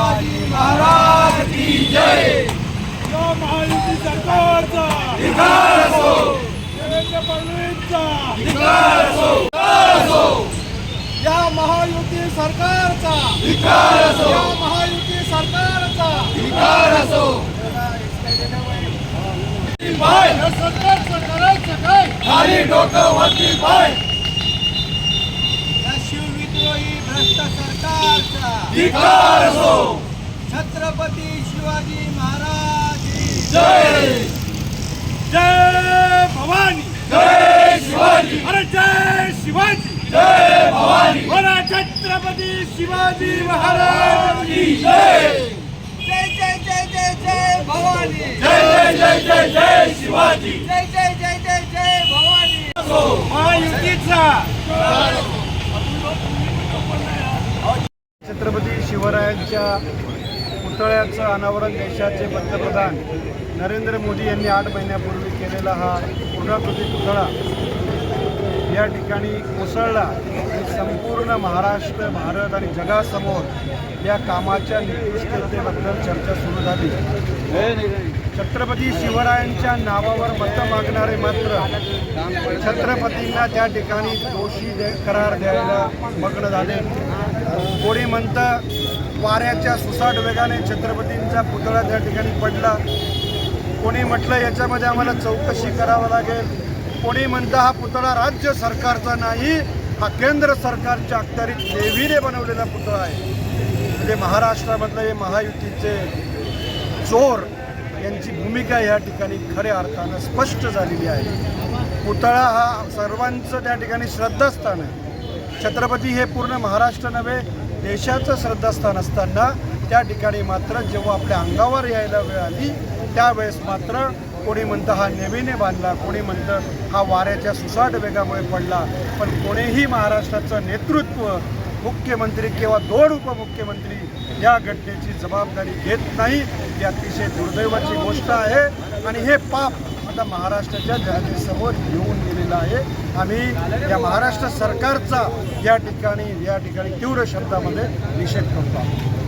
शिवाजी महाराज की जय. महायुती सरकारचा. देवेंद्र फडणवीसचा. या महायुती सरकारचा. या महायुती सरकारचा. सरकारचं करायचं काय? खाली डोकं वरती पाय या भ्रष्ट सरकारचा धिक्कार असो. छत्रपती शिवाजी महाराज की. जय. जय भवानी. जय शिवाजी. अरे जय शिवाजी. जय भवानी. बोला छत्रपती शिवाजी महाराज की जय. जय. जय जय जय जय भवानी. जय जय जय जय जय शिवाजी. जय जय जय जय जय भवानी. महायुतीचा छत्रपती शिवरायांच्या पुतळ्याचं अनावरण देशाचे पंतप्रधान नरेंद्र मोदी यांनी आठ महिन्यापूर्वी केलेला हा पूर्णाकृती पुतळा या ठिकाणी कोसळला. संपूर्ण महाराष्ट्र भारत आणि जगासमोर या कामाच्या निकृष्टतेबद्दल चर्चा सुरू झाली. छत्रपती शिवरायांच्या नावावर मतं मागणारे मात्र छत्रपतींना त्या ठिकाणी दोषी दे- करार द्यायला मग्न झाले. कोणी म्हणतं वाऱ्याच्या सुसाट वेगाने छत्रपतींचा पुतळा त्या ठिकाणी पडला. कोणी म्हटलं याच्यामध्ये आम्हाला चौकशी करावं लागेल? कोणी म्हणतं हा पुतळा राज्य सरकारचा नाही हा केंद्र सरकारच्या अखत्यारीत देवीने बनवलेला पुतळा आहे. म्हणजे महाराष्ट्रामधलं हे महायुतीचे चोर यांची भूमिका या ठिकाणी खऱ्या अर्थानं स्पष्ट झालेली आहे. पुतळा हा सर्वांचं त्या ठिकाणी श्रद्धास्थान आहे. छत्रपती हे पूर्ण महाराष्ट्र नव्हे देशाचं श्रद्धास्थान असताना त्या ठिकाणी मात्र जेव्हा आपल्या अंगावर यायला वेळ आली त्यावेळेस मात्र कोणी म्हणतं हा नेवीने बांधला कोणी म्हणतं हा वाऱ्याच्या सुसाट वेगामुळे पडला. पण कोणीही महाराष्ट्राचं नेतृत्व मुख्यमंत्री किंवा दोन उपमुख्यमंत्री या घटनेची जबाबदारी घेत नाही ही अतिशय दुर्दैवाची गोष्ट आहे. आणि हे पाप आता महाराष्ट्राच्या जनतेसमोर येऊन गेलेलं आहे. आम्ही या महाराष्ट्र सरकारचा या ठिकाणी या ठिकाणी तीव्र शब्दामध्ये निषेध करतो आहोत.